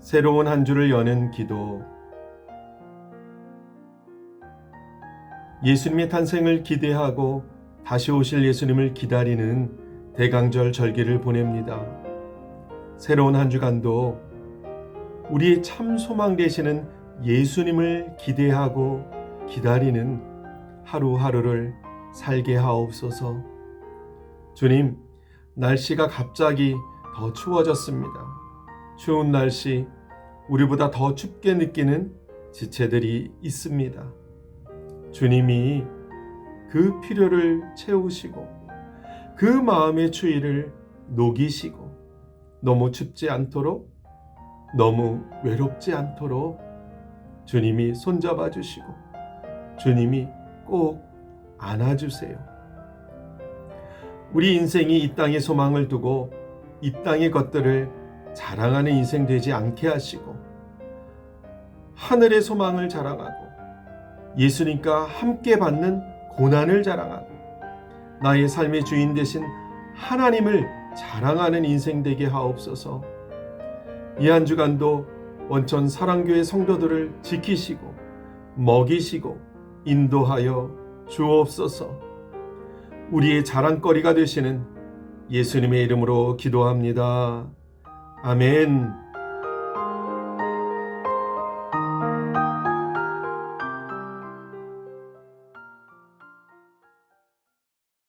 새로운 한 주를 여는 기도. 예수님의 탄생을 기대하고 다시 오실 예수님을 기다리는 대강절 절기를 보냅니다. 새로운 한 주간도 우리의 참 소망 되시는 예수님을 기대하고 기다리는 하루하루를 살게 하옵소서. 주님, 날씨가 갑자기 더 추워졌습니다. 추운 날씨, 우리보다 더 춥게 느끼는 지체들이 있습니다. 주님이 그 필요를 채우시고 그 마음의 추위를 녹이시고 너무 춥지 않도록 너무 외롭지 않도록 주님이 손잡아 주시고 주님이 꼭 안아주세요. 우리 인생이 이 땅에 소망을 두고 이 땅의 것들을 자랑하는 인생 되지 않게 하시고 하늘의 소망을 자랑하고 예수님과 함께 받는 고난을 자랑하고 나의 삶의 주인 되신 하나님을 자랑하는 인생 되게 하옵소서. 이 한 주간도 원천 사랑교회 성도들을 지키시고 먹이시고 인도하여 주옵소서. 우리의 자랑거리가 되시는 예수님의 이름으로 기도합니다. 아멘.